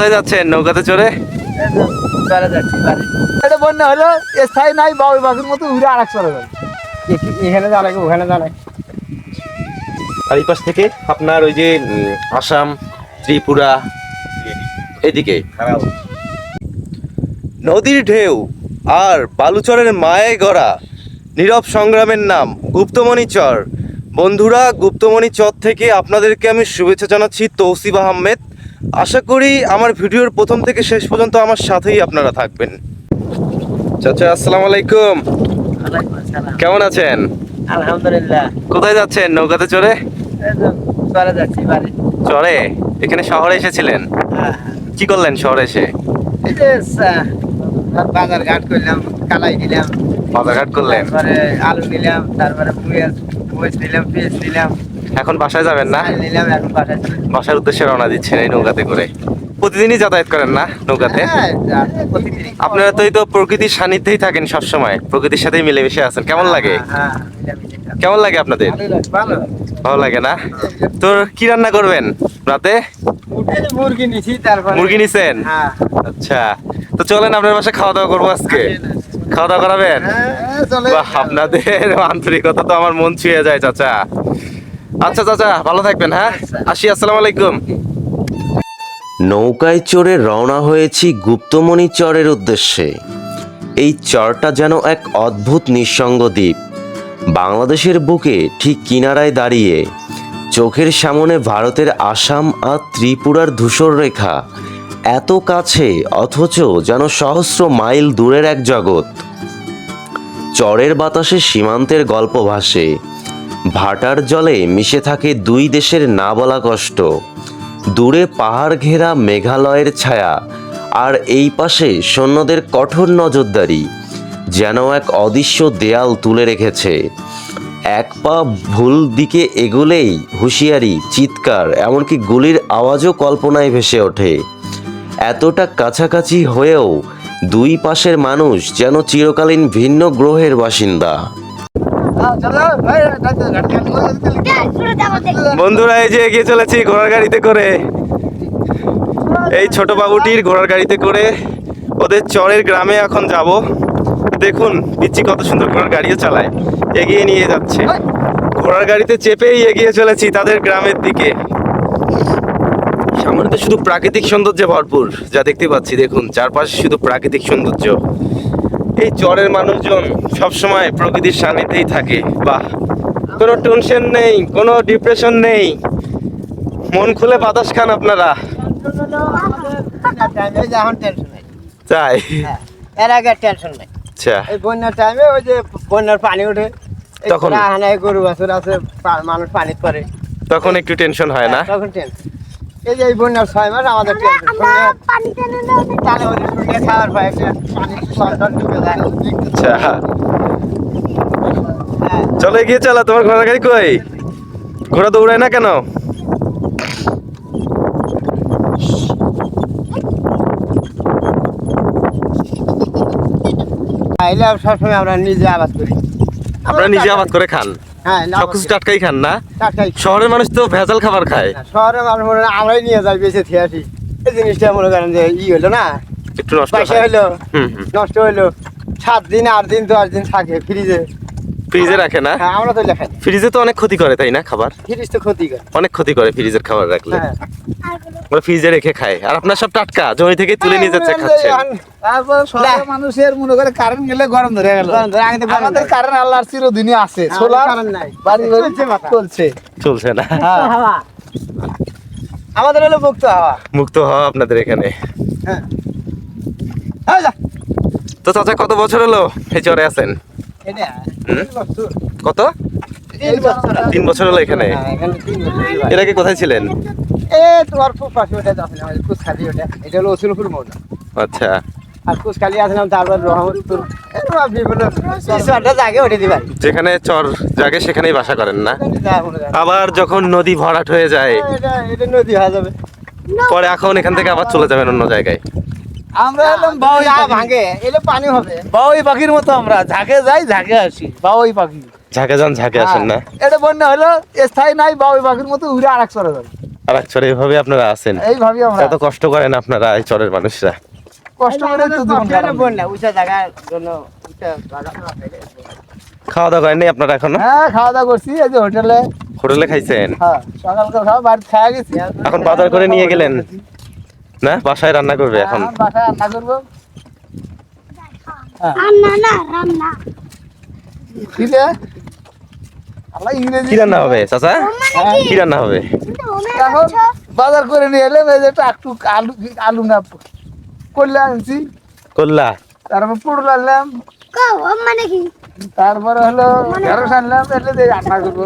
কোথায় যাচ্ছেন? নৌকাতে চড়ে? চলে যাচ্ছি এটা বন্যা হলো স্থায়ী নাই বাবু বাকির মতো উড়ে আর এক চলে এখানে দাঁড়ায় ওখানে দাঁড়ায় আর এই পাশ থেকে আপনার ওই যে আসাম ত্রিপুরা এদিকে। নদীর ঢেউ আর বালুচরের মায়ে গড়া নীরব সংগ্রামের নাম গুপ্তমণি চর। বন্ধুরা গুপ্তমণি চর থেকে আপনাদেরকে আমি শুভেচ্ছা জানাচ্ছি তৌসিফ আহমেদ। আশা করি আমার ভিডিওর প্রথম থেকে শেষ পর্যন্ত আমার সাথেই আপনারা থাকবেন। চাচা আসসালামু আলাইকুম। কেমন আছেন? আলহামদুলিল্লাহ। কোথায় যাচ্ছেন? নৌকাতে চড়ে? যাচ্ছি বাড়ি। চরে এখানে শহরে এসেছিলেন? হ্যাঁ, কি করলেন শহরে এসে? বাজার ঘাট করলাম কালাই দিলাম। বাজারঘাট করলেন? তারপরে আলু নিলাম তারপরে মুয়েস নিলাম পেঁয়াজ নিলাম। এখন বাসায় যাবেন না? যাচ্ছি। বাসার উদ্দেশ্যে রওনা দিচ্ছেন এই নৌকাতে করে। প্রতিদিনই যাতায়াত করেন না নৌকাতে? হ্যাঁ। আপনারা তো এই তো প্রকৃতির সান্নিধ্যেই থাকেন সব সময় প্রকৃতির সাথেই মিলেমিশে আছেন। কেমন লাগে? হ্যাঁ, খাই। কেমন লাগে আপনাদের? ভালো লাগে। না? তো কি রান্না করবেন রাতে? মুরগি নিছি তারপরে মুরগি নিছেন? হ্যাঁ। আচ্ছা। তো চলেন আপনার বাসায় খাওয়া দাওয়া করব আজকে। খাওয়া দাওয়া করাবেন? হ্যাঁ, আপনাদের আন্তরিকতা তো আমার মন ছুঁয়ে যায় চাচা। আচ্ছা চাচা ভালো থাকবেন হ্যাঁ? আসি, আসসালামু আলাইকুম। নৌকায় চড়ে রওনা হয়েছি গুপ্তমণি চরের উদ্দেশ্যে। এই চরটা যেন এক অদ্ভুত নিঃসঙ্গ দ্বীপ। বাংলাদেশের বুকে ঠিক কিনারায় দাঁড়িয়ে, চোখের সামনে ভারতের আসাম আর ত্রিপুরার ধূসর রেখা, এত কাছে অথচ যেন সহস্র মাইল দূরের এক জগৎ। চরের বাতাসে সীমান্তের গল্প ভাসে ভাটার জলে মিশে থাকে দুই দেশের না বলা কষ্ট। দূরে পাহাড় ঘেরা মেঘালয়ের ছায়া, আর এই পাশে সৈন্যদের কঠোর নজরদারি, যেন এক অদৃশ্য দেয়াল তুলে রেখেছে। এক পা ভুল দিকে এগোলেই হুঁশিয়ারি, চিৎকার, এমনকি গুলির আওয়াজও কল্পনায় ভেসে ওঠে। এতটা কাছাকাছি হয়েও দুই পাশের মানুষ যেন চিরকালীন ভিন্ন গ্রহের বাসিন্দা। বন্ধুরা, এই যে এগিয়ে চলেছি ঘোড়ার গাড়িতে করে। এই ছোট বাবুটির ঘোড়ার গাড়িতে করে ওদের চরের গ্রামে এখন যাব। দেখুন পিচ্ছি কত সুন্দর ঘোড়ার গাড়িও চালায়। এগিয়ে নিয়ে যাচ্ছে। ঘোড়ার গাড়িতে চেপেই এগিয়ে চলেছি তাদের গ্রামের দিকে। সামনে তো শুধু প্রাকৃতিক সৌন্দর্যে ভরপুর, যা দেখতে পাচ্ছি। দেখুন, চারপাশে শুধু প্রাকৃতিক সৌন্দর্য। এই চরের মানুষজন সবসময় প্রকৃতির সান্নিধ্যেই থাকে। বাহ কোনো টেনশন নেই কোনো ডিপ্রেশন নেই। মন খুলে বাতাস খান আপনারা। তাই? হ্যাঁ, এর আগে টেনশন নেই। আচ্ছা। এই বন্যার টাইমে ওই যে বন্যার পানি ওঠে। তখন? গরু বাছুর আছে মানুষ পানি পরে তখন একটু টেনশন হয় না? তখন টেনশন এই যে এই বন্যার ছয় মাস আমাদের তাহলে ওদের পায় ঢুকে যায়। আচ্ছা। হ্যাঁ। চলো চলো তোমার ঘোড়ার গাড়ি কই? ঘোড়া দৌড়ায় না কেন? সবসময় আমরা নিজে আবাদ করি। আমরা নিজে আবাদ করে খান। হ্যাঁ সবকিছু টাটকাই খান না? টাটকাই শহরের মানুষ তো ভেজাল খাবার খায়। শহরের মানুষ মনে হয় আমরাই নিয়ে যাই বেঁচে খেয়ে আসি। এই জিনিসটা মনে করেন যে ই হলো না? একটু নষ্ট হইল হলো নষ্ট হইল। সাত দিন আট দিন দশ দিন থাকে ফ্রিজে। ফ্রিজে রাখে না? হ্যাঁ আমরা তো লেখাই ফ্রিজে তো অনেক ক্ষতি করে তাই না খাবার? ফ্রিজ তো ক্ষতি করে। অনেক ক্ষতি করে ফ্রিজের খাবার রাখলে। হ্যাঁ। ওরা ফ্রিজে রেখে খায়। আর আপনার সব টাটকা জমি থেকে তুলে নিয়ে যাচ্ছে হ্যাঁ, খাচ্ছেন তারপর শহরের মানুষের মনে করে কারেন্ট গেলে গরম ধরে গেল। আমাদের। কারেন্ট আল্লাহর চিরদিনই আছে। সোলার current নাই। বাড়ি বাড়ি চলছে চলছে। চলছে না। হ্যাঁ। হাওয়া। আমাদের হলো মুক্ত হাওয়া। মুক্ত হওয়া আপনাদের এখানে। হ্যাঁ। এই যা। তো চাচা কত বছর হলো এই চরে আছেন? এটা। কত? তিন বছর। তিন বছর হলো এখানে? হ্যাঁ। এর আগে কোথায় ছিলেন? এ তোমার খুব পাশে ওটা যাচ্ছে কুচখালি ওটা। এটা হলো মৌজা। আচ্ছা। আর কুচখালি আসলাম তারপর রহমতপুর। যেখানে চর জাগে সেখানেই বাসা করেন না। আবার যখন নদী ভরাট হয়ে যায় এটা নদী হয়ে যাবে। পরে এখন এখান থেকে আবার চলে যাবেন অন্য জায়গায়। আমরা এলাম বাউই ভাঙে এলে পানি হবে। বাউই পাখির মতো আমরা ঝাঁকে যাই ঝাঁকে আসি বাউই পাখি। ঝাঁকে যান ঝাঁকে আসেন না? হ্যাঁ, এটা বন্যা হলো স্থায়ী নাই বাউই পাখির মতো উড়ে আর এক চলে যাবে। আর এক চরে এভাবে আপনারা আছেন এইভাবে আমরা এত কষ্ট করেন আপনারা এই চরের মানুষরা। কষ্ট করে তো জীবন বন্যা উঁচা জায়গার জন্য না খাওয়া দাওয়া করেননি আপনারা এখনও? হ্যাঁ খাওয়া দাওয়া করছি এই যে হোটেলে। হোটেলে খাইছেন? হ্যাঁ সকালকার খাওয়া বাড়িতে খাওয়া গেছি। এখন বাজার করে নিয়ে গেলেন? না? বাসায় রান্না করবে এখন? এখন বাসায় রান্না করব। হ্যাঁ। রান্না না রান্না। কি রে? আল্লাহ ইংরেজি কি রান্না হবে চাচা? কি? রান্না হবে? এখন বাজার করে নিয়ে এলাম এই যে আলু আলু না করলে আনছি। করলা তারপর পুরো আনলাম। মানে কি? তারপরে হলো ঢেঁড়স আনলাম রান্না করব।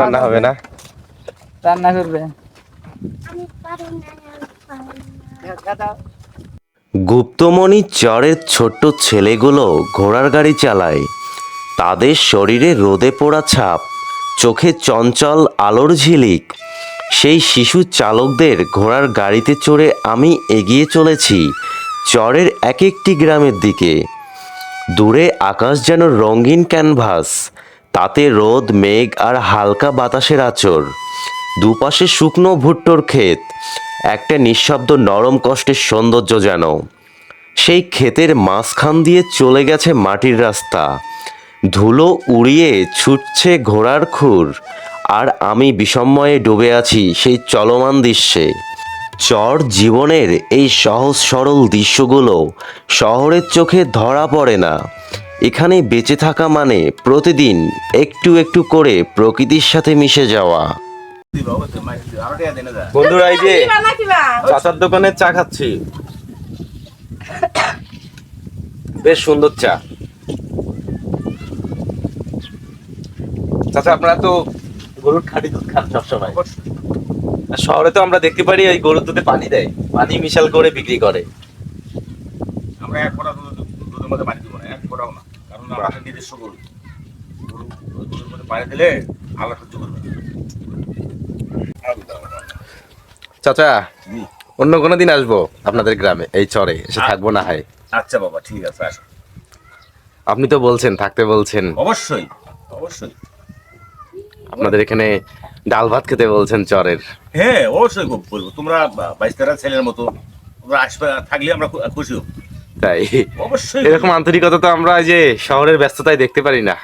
রান্না হবে না? রান্না করবে। আমি পারি না। গুপ্তমণি চরের ছোট্ট ছেলেগুলো ঘোড়ার গাড়ি চালায়। তাদের শরীরে রোদে পোড়া ছাপ, চোখে চঞ্চল আলোর ঝিলিক। সেই শিশু চালকদের ঘোড়ার গাড়িতে চড়ে আমি এগিয়ে চলেছি চরের এক একটি গ্রামের দিকে। দূরে আকাশ যেন রঙিন ক্যানভাস, তাতে রোদ, মেঘ আর হালকা বাতাসের আচর দুপাশে শুকনো ভুট্টোর ক্ষেত একটা নিঃশব্দ নরম কষ্টের সৌন্দর্য যেন। সেই ক্ষেতের মাঝখান দিয়ে চলে গেছে মাটির রাস্তা। ধুলো উড়িয়ে ছুটছে ঘোড়ার খুর। আর আমি বিষময়ে ডুবে আছি সেই চলমান দৃশ্যে। চর জীবনের এই সহজ সরল দৃশ্যগুলো শহরের চোখে ধরা পড়ে না। এখানে বেঁচে থাকা মানে প্রতিদিন একটু একটু করে প্রকৃতির সাথে মিশে যাওয়া। বন্ধুরা এই যে চাচার দোকানে চা খাচ্ছি। বেশ সুন্দর চা। চাচা আপনারা তো গরুর খাঁটি দুধ খান সবসময়। আর শহরে তো আমরা দেখতে পারি এই গরুর দুধে পানি দেয়। পানি মিশাল করে বিক্রি করে। আমরা এক ফোঁটা দুধ দুধের মধ্যে পানি দিব না এক ফোঁটাও না। কারণ আমাদের নিজস্ব গরু। গরু দুধের মধ্যে পানি দিলে আল্লাহ সহ্য করবে। চাচা অন্য কোনো দিন আসব আপনাদের গ্রামে এই চরে এসে থাকব না হয়। আচ্ছা বাবা ঠিক আছে আসো। আপনি তো বলছেন থাকতে বলছেন। অবশ্যই অবশ্যই। আপনাদের এখানে ডাল ভাত খেতে বলছেন চরের। হ্যাঁ অবশ্যই খুব বলব। তোমরা বাইশ তেরো ছেলের মতো তোমরা আসবে থাকলে আমরা খুশি হব। তাই? অবশ্যই। এরকম আন্তরিকতা তো আমরা এই যে শহরের ব্যস্ততায় দেখতে পারি না।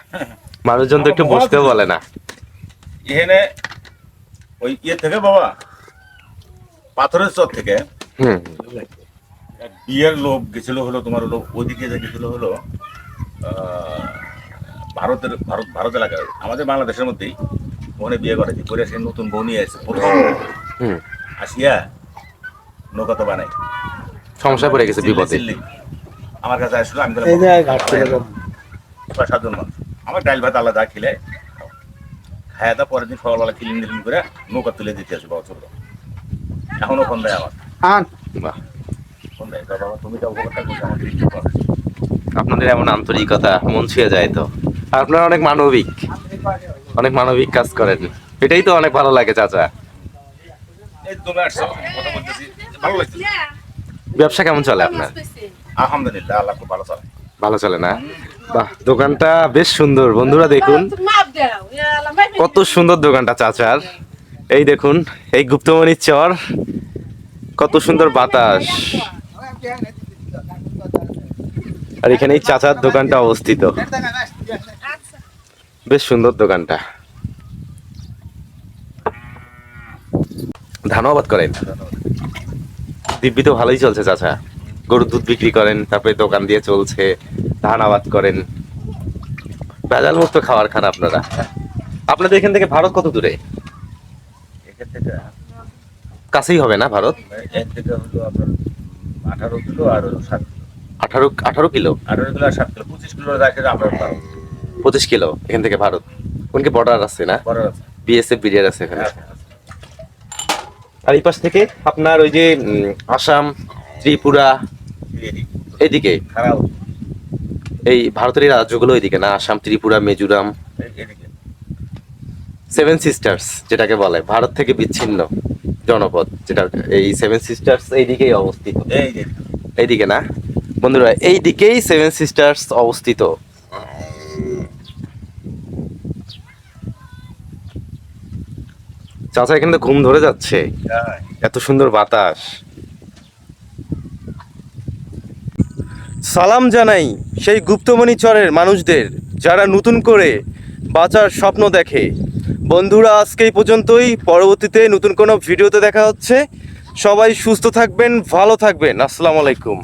মানুষজন তো একটু বসতেও বলে না। এখানে ওই ইয়ে থেকে বাবা পাথরের চর থেকে বিয়ের লোক গেছিল হলো তোমার হলো ওইদিকে যে গেছিল হলো ভারতের ভারত ভারত এলাকায় আমাদের বাংলাদেশের মধ্যেই ওখানে বিয়ে করেছে করে সে নতুন বউ নিয়ে এসেছে প্রথম। আসিয়া নৌকা তো বানাই সমস্যা পড়ে গেছে বিপদে। আমার কাছে আসলো আমি বললাম, এই যে ঘাট থেকে "বাবা, ছয় সাতজন মানুষ। আমার ডাইল ভাত আলাদা খেলে খাওয়া দাওয়া পরের দিন সকালবেলা ক্লিন ক্লিন করে নৌকা তুলে দিতে আসবে বাবা ছোট। এখনও ফোন দেয় আমার। আন। বাহ। ফোন দেয়। বাবা তুমি তো উপকারটা করছ একটু আপনাদের এমন আন্তরিকতা মন ছুঁয়ে যায় তো? আর আপনারা অনেক মানবিক। অনেক মানবিক কাজ করেন। এটাই তো অনেক ভালো লাগে চাচা। এই তুমি আসছো কথা বলতেছি। ভালো লাগছে? ব্যবসা কেমন চলে আপনার? আলহামদুলিল্লাহ আল্লাহ খুব ভালো চলে। ভালো চলে না। বাহ, দোকানটা বেশ সুন্দর। বন্ধুরা দেখুন, কত সুন্দর দোকানটা চাচার। এই দেখুন, এই গুপ্তমণির চর, কত সুন্দর বাতাস। আর এখানে এই চাচার দোকানটা অবস্থিত। বেশ সুন্দর দোকানটা। ধানও আবাদ করেন। দিব্যি তো ভালোই চলছে, চাচা। গরুর দুধ বিক্রি করেন তারপরে দোকান দিয়ে চলছে ধান আবাদ করেন। ভেজাল মুক্ত খাবার খান আপনারা। আপনাদের এখান থেকে ভারত কত দূরে? কাছেই হবে না ভারত? থেকে হলো আপনার আঠারো কিলো আর সাত আঠারো আঠারো কিলো? আঠারো কিলো আর সাত কিলো। পঁচিশ কিলো পঁচিশ কিলো এখান থেকে ভারত। কোনকে বর্ডার আছে না? বিএসএফ বিডিআর আছে এখানে। আর এই পাশ থেকে আপনার ওই যে আসাম ত্রিপুরা খারাপ। এই ভারতের এই রাজ্যগুলো এইদিকে না? আসাম ত্রিপুরা মিজোরাম। সেভেন সিস্টার্স যেটাকে বলে ভারত থেকে বিচ্ছিন্ন জনপদ যেটা এই সেভেন সিস্টার্স এইদিকেই অবস্থিত। এইদিকে না? বন্ধুরা এই দিকেই সেভেন সিস্টার্স অবস্থিত। চাচা এখানে ঘুম ধরে যাচ্ছে। এত সুন্দর বাতাস। সালাম জানাই সেই গুপ্তমণি চরের মানুষদের, যারা নতুন করে বাঁচার স্বপ্ন দেখে। বন্ধুরা, আজকে এই পর্যন্তই। পরবর্তীতে নতুন কোনো ভিডিওতে দেখা হচ্ছে। সবাই সুস্থ থাকবেন, ভালো থাকবেন। আসসালামু আলাইকুম।